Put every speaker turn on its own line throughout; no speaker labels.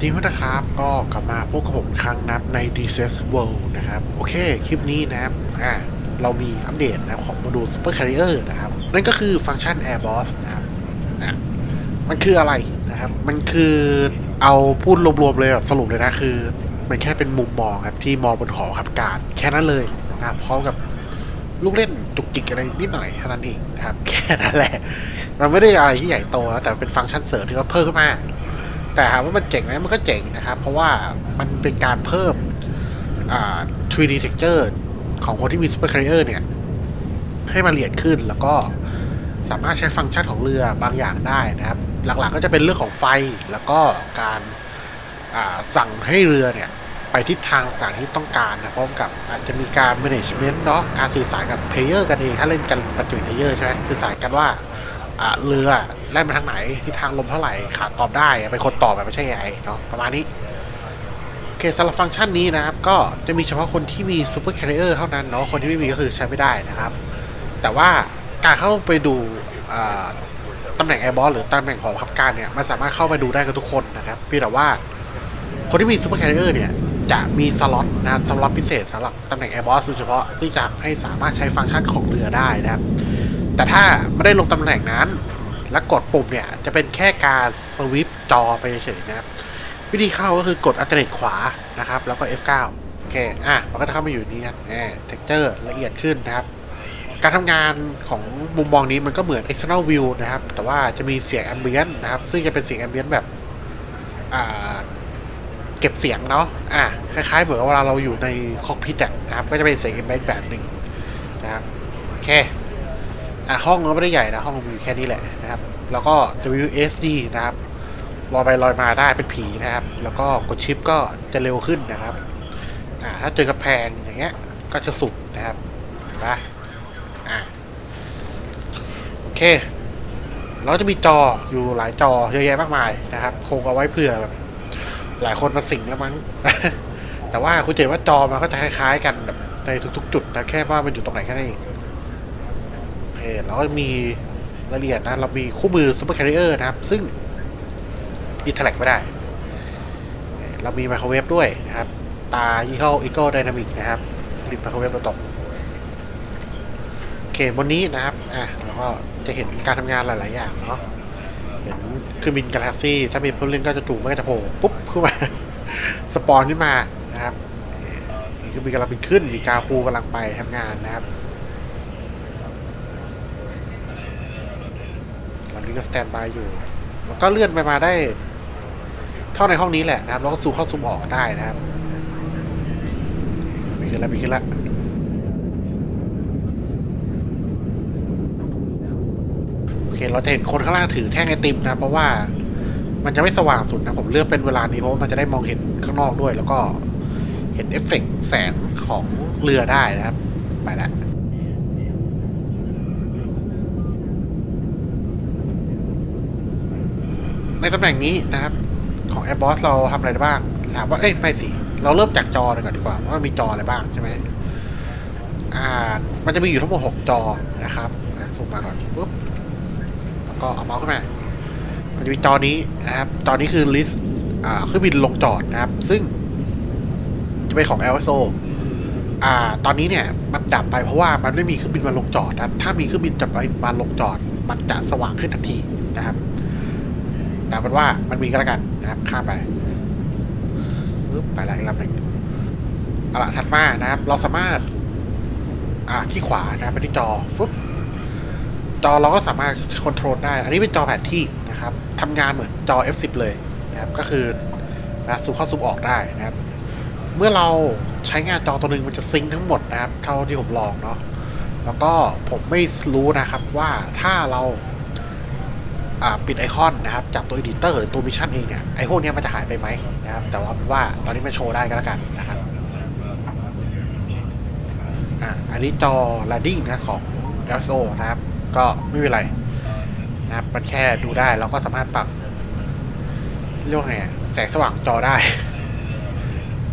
ทีมพัฒครับ ก็กลับมาพบกับผมครั้งนับใน d c s World นะครับ โอเค คลิปนี้นะครับอ่าเรามีอัปเดตนะของโมดูล Super Carrier นะครับ นั่นก็คือฟังก์ชัน Air Boss นะครับอะมันคืออะไรนะครับ มันคือเอาพูดรวมๆเลยแบบสรุปเลยนะคือ มันแค่เป็นมุมมองครับ ที่มองบนหอขับการ แค่นั้นเลยนะครับพร้อมกับลูกเล่นจุกจิกอะไรนิดหน่อยเท่านั้นเองนะครับ แค่นั้นแหละ มันไม่ได้อะไรที่ใหญ่โตนะแต่เป็นฟังก์ชันเสริมที่เขาเพิ่มขึ้นมา แต่ถามว่ามันเจ๋งไหมมันก็เจ๋งนะครับ เพราะว่ามันเป็นการเพิ่ม 3D texture ของคนที่มี Super Carrier เนี่ย ให้มันละเอียดขึ้นแล้วก็สามารถใช้ฟังก์ชันของเรือบางอย่างได้นะครับ หลักๆก็จะเป็นเรื่องของไฟแล้วก็การสั่งให้เรือเนี่ย ไปทิศทางต่างที่ต้องการนะพร้อมกับอาจจะมีการ management เนาะการสื่อสารกับเพลเยอร์กันเอง ถ้าเล่นกันปัจจุบันเพลเยอร์ใช่ไหมสื่อสารกันว่าเรือ แล่นไปทางไหนทิศทางลมเท่าไหร่ขาตอบได้เป็นคนตอบแบบไม่ใช่ไอ้เนาะประมาณนี้โอเคสำหรับฟังก์ชันนี้นะครับ ก็จะมีเฉพาะคนที่มี Super Carrier เท่านั้นเนาะคนที่ไม่มีก็คือใช้ไม่ได้นะครับ แต่ว่าการเข้าไปดูตำแหน่ง Airbus หรือตำแหน่งของขับการเนี่ยมันสามารถเข้าไปดูได้กับทุกคนนะครับเพียงแต่ว่าคนที่มี Super Carrier เนี่ยจะมีสล็อตนะครับสล็อตพิเศษสำหรับตำแหน่ง Airbus โดยเฉพาะซึ่งจะให้สามารถใช้ฟังก์ชันของเรือได้นะครับ แต่ถ้าไม่ได้ลงตำแหน่งนั้น และกดปุ่มเนี่ยจะเป็นแค่การสวิปจอไปเฉยๆนะครับ วิธีเข้าก็คือกดอัลเทอร์เนทขวานะครับ แล้วก็ F9 โอเค อะ มันก็จะเข้ามาอยู่นี่ครับแหม texture ละเอียดขึ้นนะครับ การทำงานของมุมมองนี้มันก็เหมือน external view นะครับ แต่ว่าจะมีเสียง ambient นะครับ ซึ่งจะเป็นเสียง ambient แบบ อ่าเก็บเสียงเนาะ อะ คล้ายๆ เหมือนเวลาเราอยู่ในคอกพิทอะนะครับ ก็จะเป็นเสียง ambient แบบหนึ่งนะครับ โอเค อะห้องก็ไม่ได้ใหญ่นะห้องมีอยู่แค่นี้แหละนะครับ แล้วก็ WSD นะครับลอยไปลอยมาได้เป็นผีนะครับ แล้วก็กดชิปก็จะเร็วขึ้นนะครับอ่าถ้าเจอกระแพงอย่างเงี้ยก็จะสุดนะครับนะอ่าโอเค เราจะมีจออยู่หลายจอเยอะแยะมากมายนะครับ คงเอาไว้เผื่อแบบหลายคนมาสิงแล้วมั้ง แต่ว่าคุณเจว่าจอมันก็จะคล้ายๆ กันแบบในทุก ๆ จุดนะแค่ว่ามันอยู่ตรงไหนแค่นั้นเอง อเคแล้วก็มีรายละเอียดนะ เรามีคู่มือ Super Carrier นะครับ ซึ่งอินเทอร์แลกไม่ได้ เรามีไมโครเวฟด้วยนะครับ ตายี่ห้อ Eagle Dynamic นะครับ ผลิตไมโครเวฟโดยตรงโอเคบนนี้นะครับ อะเราก็จะเห็นการทำงานหลาย ๆ อย่างเนาะ เห็นคือบินกาแล็กซี่ ถ้ามีเพื่อนเล่นก็จะจู่มันก็จะโผล่ปุ๊บขึ้นมา สปอนขึ้นมานะครับ นี่คือมีกำลังบินขึ้น มีกาคูกำลังไปทำงานนะครับตอ นี้ก็สแตนบายอยู่ มันก็เลื่อนไปมาได้ เท่าในห้องนี้แหละนะครับแล้วก็ซูมเข้าซูมออกได้นะครับมีขึ้นแล้วมีขึ้นแล้วโอเคเราจะเห็นคนข้างล่างถือแท่งไอติมนะเพราะว่ามันจะไม่สว่างสุดนะผมเลือกเป็นเวลานี้เพราะว่ามันจะได้มองเห็นข้างนอกด้วย แล้วก็เห็นเอฟเฟกต์แสงของเรือได้นะครับ ไปแล้ว ใน ตำแหน่งนี้นะครับ ของ Airbus เราทำอะไรได้บ้าง ถามว่า เอ้ยไม่สิ เราเริ่มจากจอเลยก่อนดีกว่า ว่ามีจออะไรบ้างใช่ไหมอ่า มันจะมีอยู่ทั้งหมด6จอนะครับอะซูมมาก่อนปุ๊บแล้วก็เอาเมาส์ขึ้นมา มันจะมีจอนี้นะครับ จอนี้คือลิสต์อ่าเครื่องบินลงจอดนะครับ ซึ่งจะเป็นของ LSO อ่า ตอนนี้เนี่ยมันดับไปเพราะว่ามันไม่มีเครื่องบินมาลงจอดนะครับ ถ้ามีเครื่องบินจะไปมาลงจอด มันจะสว่างขึ้นทันทีนะครับ แต่เป็นว่ามันมีก็แล้วกันนะครับข้ามไปปึ๊บไปแล้วอีกลำหนึ่งเอาละถัดมานะครับ เราสามารถ อ่าที่ขวานะครับไปที่จอฟึบจอเราก็สามารถคอนโทรลได้ อันนี้เป็นจอแผนที่นะครับทำงานเหมือนจอ F10 เลยนะครับ ก็คือนะซูมเข้าซูมออกได้นะครับ เมื่อเราใช้งานจอตัวหนึ่งมันจะซิงทั้งหมดนะครับ เท่าที่ผมลองเนาะแล้วก็ผมไม่รู้นะครับว่าถ้าเรา ปิดไอคอนนะครับจากตัว Editor หรือตัวมิชชั่นเองเนี่ยไอพวกนี้มันจะหายไปไหมนะครับแต่ว่าว่าตอนนี้มันโชว์ได้ก็แล้วกันนะครับอ่าอันนี้จอ Landing นะของ LSO นะครับก็ไม่เป็นไรนะครับมันแค่ดูได้แล้วก็สามารถปรับเรียกว่าไงแสงสว่างจอได้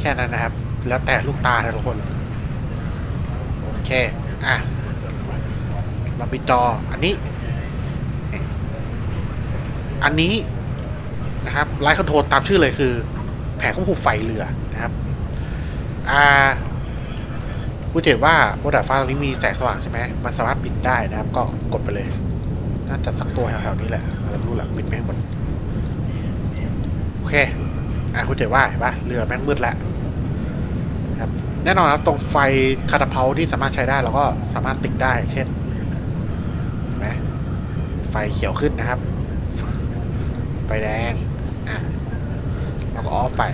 แค่นั้นนะครับ แล้วแต่ลูกตาแต่ละคน โอเค อะ เรามีจออันนี้ อันนี้นะครับไลท์คอนโทรลตามชื่อเลยคือ แผงควบคุมไฟเรือนะครับอ่าคุณเห็นว่าบนดาดฟ้าตรงนี้มีแสงสว่างใช่ไหมมันสามารถปิดได้นะครับ ก็กดไปเลยน่าจะสักตัวแถวๆนี้แหละรู้แหละปิดแม่งหมดโอเคอะคุณเห็นว่าเห็นปะเรือแม่งมืดแล้วครับแน่นอนครับตรงไฟคาตาเพาที่สามารถใช้ได้เราก็สามารถติดได้ เช่นเห็นไหมไฟเขียวขึ้นนะครับ ไฟแดง อะเราก็ออฟไป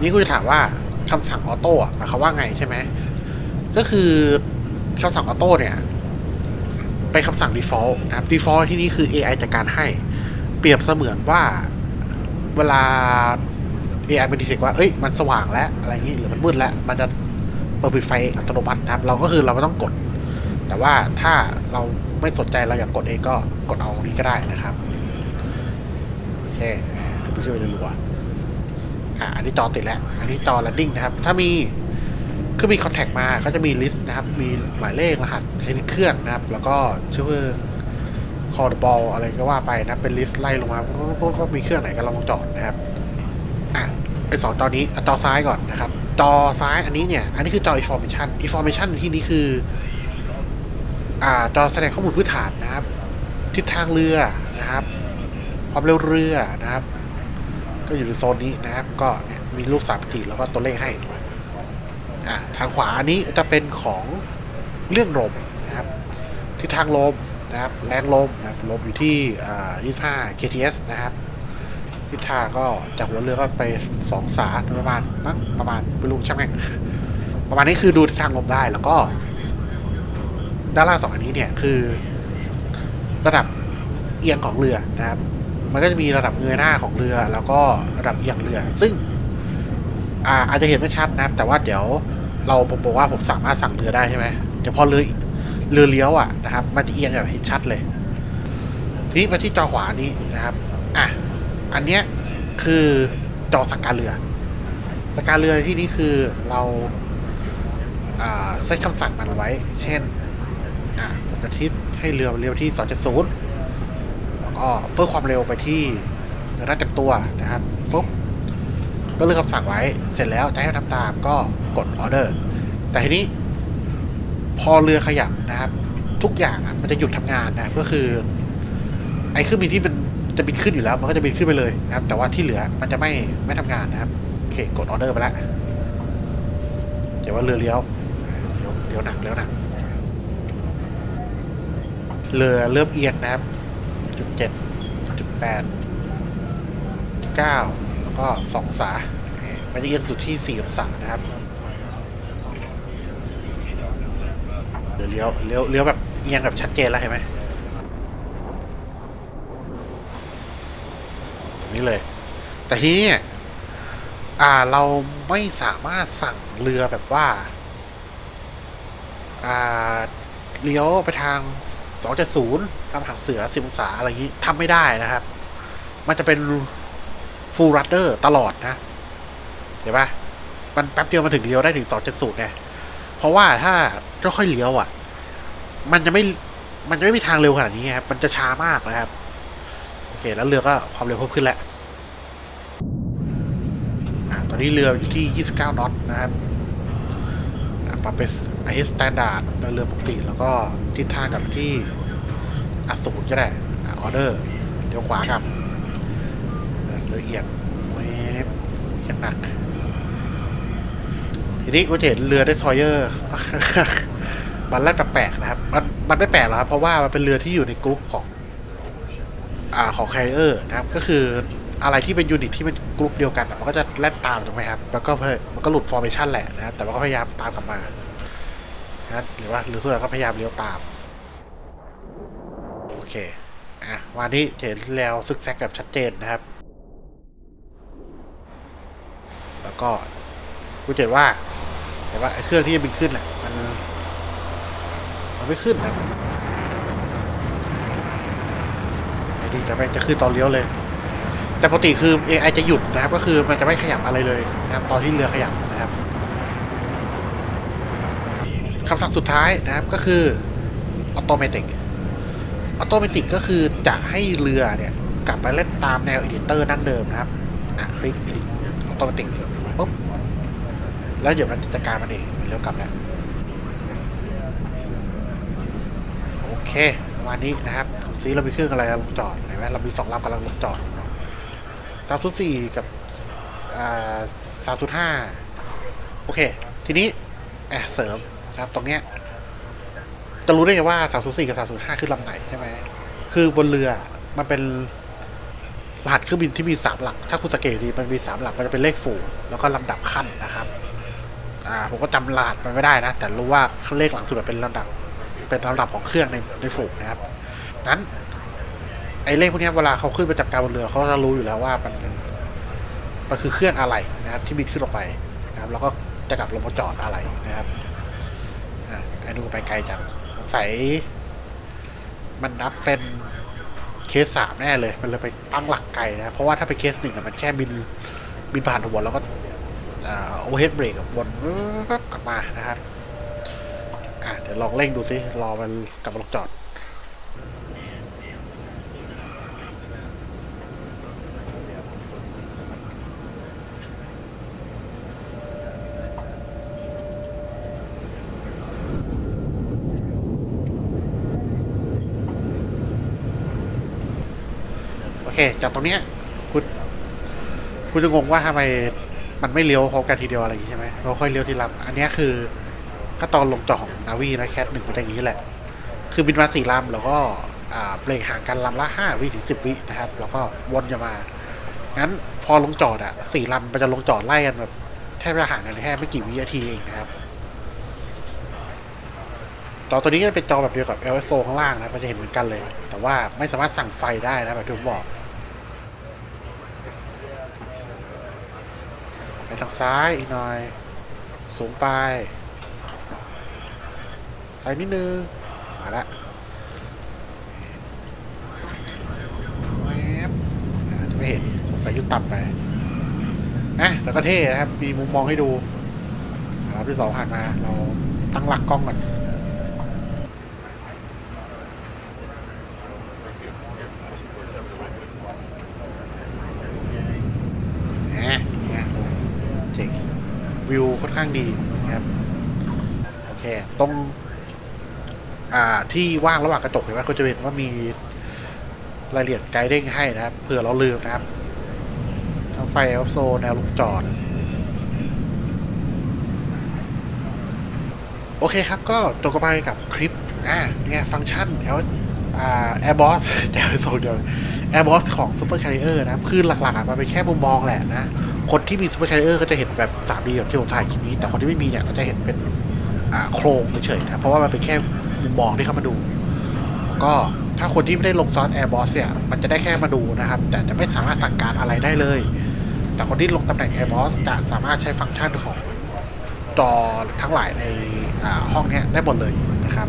นี่คุณจะถามว่าคำสั่งออโต้หมายความว่าไงใช่ไหม ก็คือคำสั่งออโต้เนี่ย เป็นคำสั่ง default นะครับ default ที่นี่คือ AI จัดการให้ เปรียบเสมือนว่าเวลา AI มันดีเทคว่า เอ้ย มันสว่างแล้วอะไรอย่างนี้ หรือมันมืดแล้ว มันจะเปิดปิดไฟอัตโนมัตินะครับ เราก็คือเราไม่ต้องกด แต่ว่าถ้าเราไม่สนใจเราอยากกดเองก็กดเอาตรงนี้ก็ได้นะครับ เคขึ้นไปช่วยรัวๆอะอันนี้จอติดแล้ว อันนี้จอ landing นะครับ ถ้ามีคือมีคอนแทคมาก็จะมีลิสต์นะครับ มีหมายเลขรหัสชนิดเครื่องนะครับ แล้วก็ชื่อคอร์ดบอลอะไรก็ว่าไปนะเป็นลิสต์ไล่ลงมาว่ามีเครื่องไหนก็ลองจอดนะครับอะไอสองจอนี้อะจอซ้ายก่อนนะครับ จอซ้ายอันนี้เนี่ย อันนี้คือจอ information information ที่นี้คือ อ่าจอแสดงข้อมูลพื้นฐานนะครับ ทิศทางเรือนะครับ ความเร็วเรือนะครับ ก็อยู่ในโซนนี้นะครับ ก็เนี่ยมีรูปสามมิติแล้วก็ตัวเลขให้อะทางขวาอันนี้จะเป็นของเรื่องลมนะครับทิศทางลมนะครับแรงลมนะครับลมอยู่ที่อ่า25 kts นะครับทิศทางก็จากหัวเรือก็ไปสองศาโดยประมาณมั้งประมาณไม่รู้ช่างแม่งประมาณนี้คือดูทิศทางลมได้แล้วก็ ด้านล่างสองอันนี้เนี่ยคือ ระดับเอียงของเรือนะครับ มันก็จะมีระดับเงยหน้าของเรือ แล้วก็ระดับเอียงเรือ ซึ่งอาอาจจะเห็นไม่ชัดนะครับ แต่ว่าเดี๋ยวเราผมบอกว่าผมสามารถสั่งเรือได้ใช่ไหมเดี๋ยวพอเรือเรือเลี้ยวอะนะครับ มันจะเอียงแบบเห็นชัดเลย ทีนี้มาที่จอขวานี้นะครับอะอันเนี้ยคือจอสั่งการเรือสั่งการเรือที่นี่คือเราอ่าเซตคำสั่งมันไว้ เช่นอะผมจะทิศให้เรือเร็วที่ 270แล้วก็ เพิ่มความเร็วไปที่เรือหน้าเต็มตัวนะครับปุ๊บก็เลือกคำสั่งไว้เสร็จแล้วจะให้ทำตามก็กดออเดอร์แต่ทีนี้พอเรือขยับนะครับ ทุกอย่างมันจะหยุดทำงานนะก็คือ ไอ้เครื่องบินที่มันจะบินขึ้นอยู่แล้ว มันก็จะบินขึ้นไปเลยนะครับ แต่ว่าที่เหลือมันจะไม่ไม่ทำงานนะครับโอเคกดออเดอร์ไปแล้วเดี๋ยวว่าเรือเลี้ยวเลี้ยวเลี้ยวหนักเลี้ยวหนักเรือเริ่มเอียงนะครับ จุดเจ็ดจุดแปดเก้าแล้วก็สององศามันจะเอียงสุดที่สี่องศานะครับเรือเลี้ยวเลี้ยวเลี้ยวแบบเอียงแบบชัดเจนแล้วเห็นไหมนี้เลย แต่ทีนี้เนี่ยอ่าเราไม่สามารถสั่งเรือแบบว่า อ่าเลี้ยวไปทาง 270ตามหางเสือ 10 องศาอะไรอย่างนี้ทำไม่ได้นะครับ มันจะเป็น full rudder ตลอดนะ เห็นปะมันแป๊บเดียวมาถึงเลี้ยวได้ถึง 270เนี่ย เพราะว่าถ้าค่อยเลี้ยวอะ มันจะไม่ มันจะไม่มีทางเร็วขนาดนี้ครับ มันจะช้ามากนะครับ โอเค แล้วเรือก็ความเร็วเพิ่มขึ้นแล้วตอนนี้เรืออยู่ที่ 29 น็อตนะครับอ่าปรับเป็น ไอสแตนดาร์ดเรือปกติ แล้วก็ทิศทางกับที่อัศนก็ได้ออเดอร์เดี๋ยวขวากับเรือเอียงเวฟเอียงหนักทีนี้ก็จะเห็นเรือได้ซอยเยอร์มันแรกแปลกนะครับ มันมันไม่แปลกหรอกครับ เพราะว่ามันเป็นเรือที่อยู่ในกรุ๊ปของอ่าของ carrier นะครับ ก็คืออะไรที่เป็นยูนิตที่เป็นกลุ่มเดียวกัน มันก็จะแล่นตามถูกไหมครับ แล้วก็มันก็หลุด formation แหละนะครับ แต่ว่าก็พยายามตามกลับมา นะหรือว่าหรือทุกอย่างก็พยายามเลี้ยวตาม โอเค อะวันนี้เห็นแล้วซึกแซกแบบชัดเจนนะครับ แล้วก็กูจะเห็นว่าเห็นว่าไอ้เครื่องที่จะบินขึ้นอะมันมันไม่ขึ้นนะไอ้นี่จะไม่จะขึ้นตอนเลี้ยวเลย แต่ปกติคือ AI จะหยุดนะครับ ก็คือมันจะไม่ขยับอะไรเลยนะครับตอนที่เรือขยับนะ คำสั่งสุดท้ายนะครับก็คือ automatic automatic ก็คือจะให้เรือเนี่ย กลับไปเล่นตามแนว Editor นั่นเดิมนะครับอะคลิก Edit Automatic ปุ๊บแล้วเดี๋ยวมันจะจัดการมันเองเร็วกลับแล้วโอเคประมาณนี้นะครับซีเรามีเครื่องอะไรลงจอดเห็นไหมเรามีสองลำกำลังลงจอดสามสุดสี่กับสามสุดห้าโอเค ทีนี้แอบเสริม นะครับ ตรงเนี้ยจะรู้ได้ไงว่าสามสุดสี่กับสามสุดห้าคือลำไหนใช่ไหมคือบนเรือมันเป็นรหัสเครื่องบินที่มีสามหลัก ถ้าคุณสังเกตดีมันมีสามหลักมันจะเป็นเลขฝูงแล้วก็ลำดับขั้นนะครับอ่าผมก็จำรหัสมันไม่ได้นะ แต่รู้ว่าเลขหลังสุดเป็นลำดับ เป็นลำดับของเครื่องในในฝูงนะครับนั้นไอ้เลขพวกนี้เวลาเขาขึ้นไปจับการบนเรือเขาจะรู้อยู่แล้วว่ามันมันคือเครื่องอะไรนะครับ ที่บินขึ้นลงไปนะครับ แล้วก็จะกลับลงมาจอดอะไรนะครับ อนูไปไกลจังใสมันนับเป็นเคสสามแน่เลย มันเลยไปตั้งหลักไกลนะ เพราะว่าถ้าไปเคสหนึ่งมันแค่บินบินผ่านหัวแล้วก็โอเวอร์เฮดเบรกวนก็กลับมานะครับ อ่าเดี๋ยวลองเร่งดูซิรอมันกลับมาลงจอด โอ เคจากตรงเนี้ยคุณคุณจะงงว่าทำไมมันไม่เลี้ยวพร้อมกันทีเดียวอะไรอย่างงี้ใช่ไหมเราค่อยเลี้ยวทีละอันนี้คือขั้นตอนลงจอดของนาวีนะแคทหนึ่งมันจะอย่างนี้แหละ คือบินมาสี่ลำแล้วก็เบรกห่างกันลำละห้าวิถึงสิบวินะครับ แล้วก็วนจะมา งั้นพอลงจอดอะสี่ลำมันจะลงจอดไล่กันแบบแทบจะห่างกันแค่ไม่กี่วินาทีเองนะครับจอตัวนี้ก็เป็นจอแบบเดียวกับ LSO ข้างล่างนะ มันจะเห็นเหมือนกันเลย แต่ว่าไม่สามารถสั่งไฟได้นะแบบที่ผมบอก ไป ทางซ้ายอีกหน่อย สูงไปใส่นิดนึง มาละแวบจะไม่เห็นสงสัยยุดต่ำไปนะแต่ก็เท่นะครับ มีมุมมองให้ดูอ่ารอบที่สองผ่านมา เราตั้งหลักกล้องก่อนอะเนี่ยเจ๋ง วิวค่อน ข้างดีนะครับโอเคตรงอ่าที่ว่างระหว่างกระจกเห็นไหมคุณจะเห็นว่ามีรายละเอียดไกด์เด้งให้นะครับเผื่อเราลืมนะครับ ทั้งไฟเอลโซแนวลงจอด โอเคครับก็จบกันไปกับคลิปอ่าเนี่ยฟังก์ชัน L อ่า Airbus จะส่งเดียว Airbus ของ Super Carrier นะครับ คือหลักๆมันเป็นแค่มุมมองแหละนะ คนที่มี Super Carrier ก็จะเห็นแบบ 3D แบบที่ผมถ่ายคลิปนี้ แต่คนที่ไม่มีเนี่ยก็จะเห็นเป็นโครงเฉยๆนะเพราะว่ามันเป็นแค่มุมมองที่เข้ามาดูแล้วก็ถ้าคนที่ไม่ได้ลงซอส Airbus เนี่ยมันจะได้แค่มาดูนะครับ แต่จะไม่สามารถสั่งการอะไรได้เลย แต่คนที่ลงตำแหน่ง Airbus จะสามารถใช้ฟังก์ชันของจอทั้งหลายในห้องนี้ได้หมดเลยนะครับ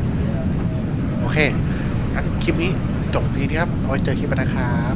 โอเคงั้นคลิปนี้จบทีนี้ครับ เอาไว้เจอคลิปหน้านะครับ